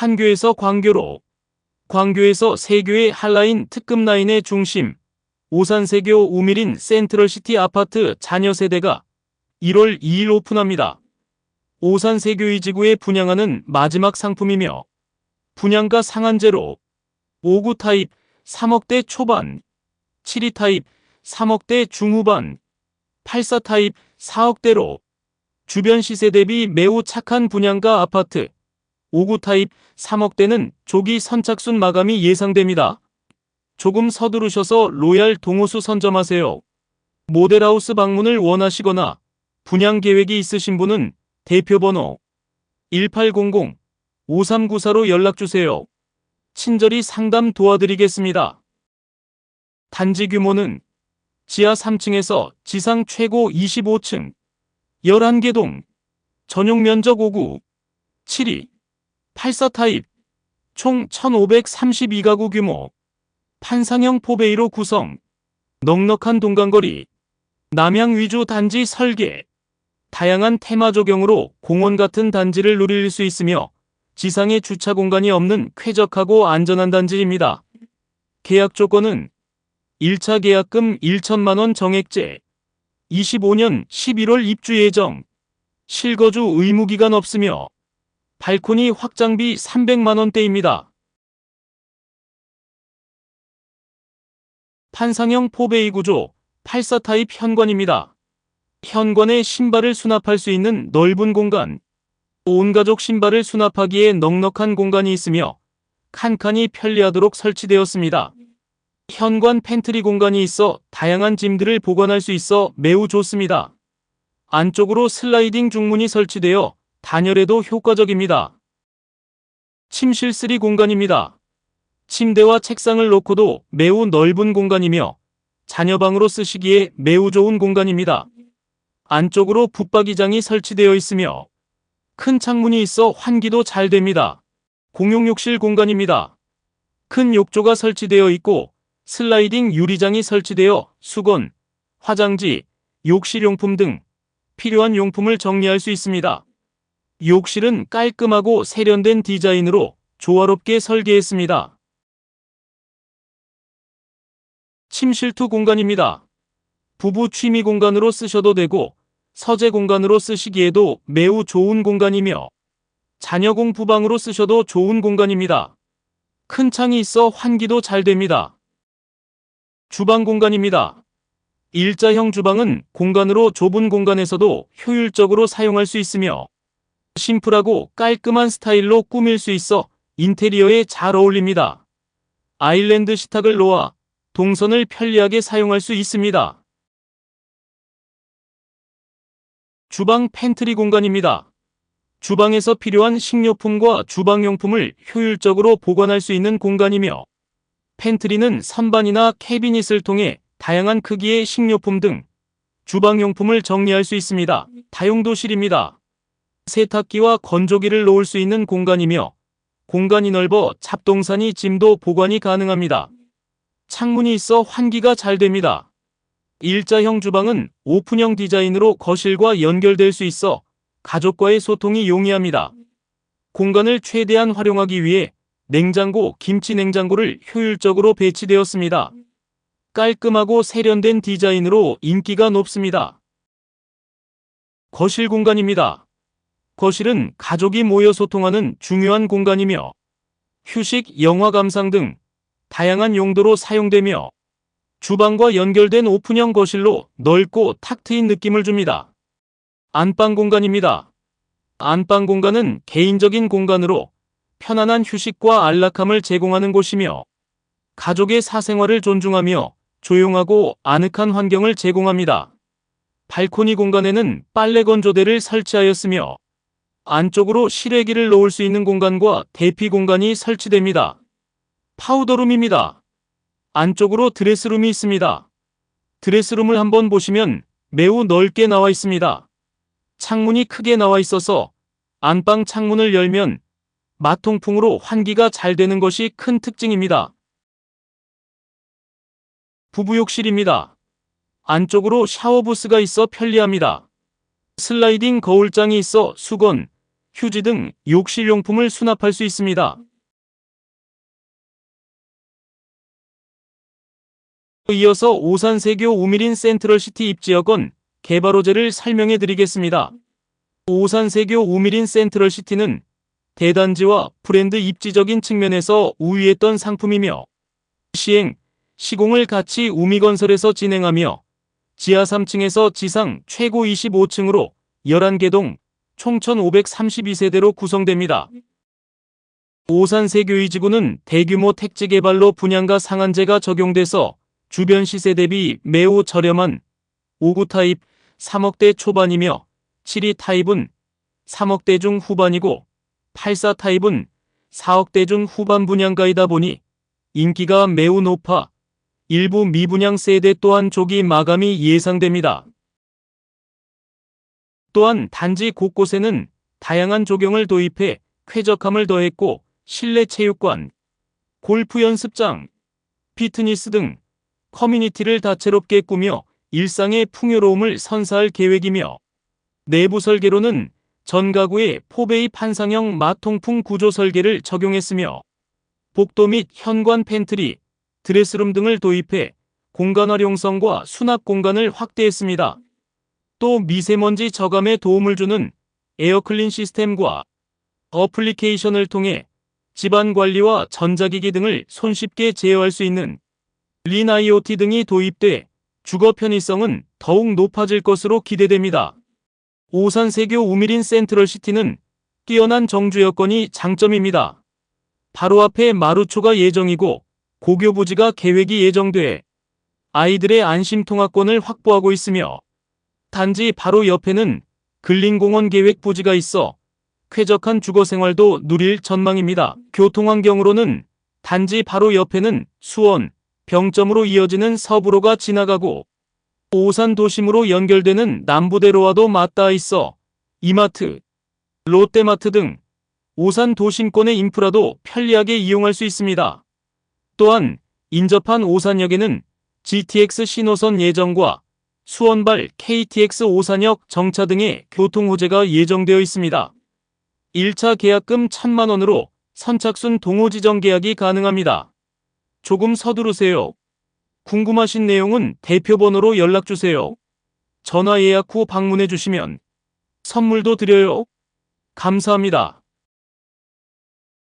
판교에서 광교로, 광교에서 세교의 한라인 특급 라인의 중심, 오산세교 우밀인 센트럴시티 아파트 자녀 세대가 1월 2일 오픈합니다. 오산세교의 지구에 분양하는 마지막 상품이며 분양가 상한제로 5구 타입 3억대 초반, 7위 타입 3억대 중후반, 84 타입 4억대로 주변 시세 대비 매우 착한 분양가 아파트 5구 타입 3억대는 조기 선착순 마감이 예상됩니다. 조금 서두르셔서 로얄 동호수 선점하세요. 모델하우스 방문을 원하시거나 분양 계획이 있으신 분은 대표번호 1800-5394로 연락주세요. 친절히 상담 도와드리겠습니다. 단지 규모는 지하 3층에서 지상 최고 25층, 11개 동, 전용 면적 5구, 7 위, 84 타입, 총 1532가구 규모, 판상형 포베이로 구성, 넉넉한 동간거리, 남향 위주 단지 설계, 다양한 테마 조경으로 공원 같은 단지를 누릴 수 있으며 지상에 주차 공간이 없는 쾌적하고 안전한 단지입니다. 계약 조건은 1차 계약금 1천만원 정액제, 25년 11월 입주 예정, 실거주 의무기간 없으며 발코니 확장비 300만원대입니다. 판상형 포베이 구조 84 타입 현관입니다. 현관에 신발을 수납할 수 있는 넓은 공간, 온 가족 신발을 수납하기에 넉넉한 공간이 있으며 칸칸이 편리하도록 설치되었습니다. 현관 팬트리 공간이 있어 다양한 짐들을 보관할 수 있어 매우 좋습니다. 안쪽으로 슬라이딩 중문이 설치되어 단열에도 효과적입니다. 침실 3 공간입니다. 침대와 책상을 놓고도 매우 넓은 공간이며 자녀방으로 쓰시기에 매우 좋은 공간입니다. 안쪽으로 붙박이장이 설치되어 있으며 큰 창문이 있어 환기도 잘 됩니다. 공용 욕실 공간입니다. 큰 욕조가 설치되어 있고 슬라이딩 유리장이 설치되어 수건, 화장지, 욕실용품 등 필요한 용품을 정리할 수 있습니다. 욕실은 깔끔하고 세련된 디자인으로 조화롭게 설계했습니다. 침실투 공간입니다. 부부 취미 공간으로 쓰셔도 되고 서재 공간으로 쓰시기에도 매우 좋은 공간이며 자녀 공 부방으로 쓰셔도 좋은 공간입니다. 큰 창이 있어 환기도 잘 됩니다. 주방 공간입니다. 일자형 주방은 공간으로 좁은 공간에서도 효율적으로 사용할 수 있으며 심플하고 깔끔한 스타일로 꾸밀 수 있어 인테리어에 잘 어울립니다. 아일랜드 식탁을 놓아 동선을 편리하게 사용할 수 있습니다. 주방 팬트리 공간입니다. 주방에서 필요한 식료품과 주방용품을 효율적으로 보관할 수 있는 공간이며 팬트리는 선반이나 캐비닛을 통해 다양한 크기의 식료품 등 주방용품을 정리할 수 있습니다. 다용도실입니다. 세탁기와 건조기를 놓을 수 있는 공간이며 공간이 넓어 잡동사니 짐도 보관이 가능합니다. 창문이 있어 환기가 잘 됩니다. 일자형 주방은 오픈형 디자인으로 거실과 연결될 수 있어 가족과의 소통이 용이합니다. 공간을 최대한 활용하기 위해 냉장고, 김치 냉장고를 효율적으로 배치되었습니다. 깔끔하고 세련된 디자인으로 인기가 높습니다. 거실 공간입니다. 거실은 가족이 모여 소통하는 중요한 공간이며 휴식, 영화 감상 등 다양한 용도로 사용되며 주방과 연결된 오픈형 거실로 넓고 탁 트인 느낌을 줍니다. 안방 공간입니다. 안방 공간은 개인적인 공간으로 편안한 휴식과 안락함을 제공하는 곳이며 가족의 사생활을 존중하며 조용하고 아늑한 환경을 제공합니다. 발코니 공간에는 빨래 건조대를 설치하였으며 안쪽으로 실외기를 놓을 수 있는 공간과 대피 공간이 설치됩니다. 파우더룸입니다. 안쪽으로 드레스룸이 있습니다. 드레스룸을 한번 보시면 매우 넓게 나와 있습니다. 창문이 크게 나와 있어서 안방 창문을 열면 마통풍으로 환기가 잘 되는 것이 큰 특징입니다. 부부욕실입니다. 안쪽으로 샤워부스가 있어 편리합니다. 슬라이딩 거울장이 있어 수건, 휴지 등 욕실용품을 수납할 수 있습니다. 이어서 오산세교 우미린 센트럴시티 입지여건 개발 호재를 설명해 드리겠습니다. 오산세교 우미린 센트럴시티는 대단지와 브랜드 입지적인 측면에서 우위했던 상품이며 시행, 시공을 같이 우미건설에서 진행하며 지하 3층에서 지상 최고 25층으로 11개 동 총 1532세대로 구성됩니다. 오산세교의 지구는 대규모 택지 개발로 분양가 상한제가 적용돼서 주변 시세 대비 매우 저렴한 5구 타입 3억대 초반이며 7위 타입은 3억대 중 후반이고 84 타입은 4억대 중 후반 분양가이다 보니 인기가 매우 높아 일부 미분양 세대 또한 조기 마감이 예상됩니다. 또한 단지 곳곳에는 다양한 조경을 도입해 쾌적함을 더했고 실내 체육관, 골프 연습장, 피트니스 등 커뮤니티를 다채롭게 꾸며 일상의 풍요로움을 선사할 계획이며 내부 설계로는 전 가구에 포베이 판상형 마통풍 구조 설계를 적용했으며 복도 및 현관 팬트리, 드레스룸 등을 도입해 공간 활용성과 수납 공간을 확대했습니다. 또 미세먼지 저감에 도움을 주는 에어클린 시스템과 어플리케이션을 통해 집안 관리와 전자기기 등을 손쉽게 제어할 수 있는 린 IoT 등이 도입돼 주거 편의성은 더욱 높아질 것으로 기대됩니다. 오산세교 우미린 센트럴시티는 뛰어난 정주 여건이 장점입니다. 바로 앞에 마루초가 예정이고 고교 부지가 계획이 예정돼 아이들의 안심 통학권을 확보하고 있으며 단지 바로 옆에는 근린공원 계획 부지가 있어 쾌적한 주거 생활도 누릴 전망입니다. 교통환경으로는 단지 바로 옆에는 수원, 병점으로 이어지는 서부로가 지나가고 오산 도심으로 연결되는 남부대로와도 맞닿아 있어 이마트, 롯데마트 등 오산 도심권의 인프라도 편리하게 이용할 수 있습니다. 또한 인접한 오산역에는 GTX 신호선 예정과 수원발 KTX 오산역 정차 등의 교통 호재가 예정되어 있습니다. 1차 계약금 1천만 원으로 선착순 동호 지정 계약이 가능합니다. 조금 서두르세요. 궁금하신 내용은 대표 번호로 연락 주세요. 전화 예약 후 방문해 주시면 선물도 드려요. 감사합니다.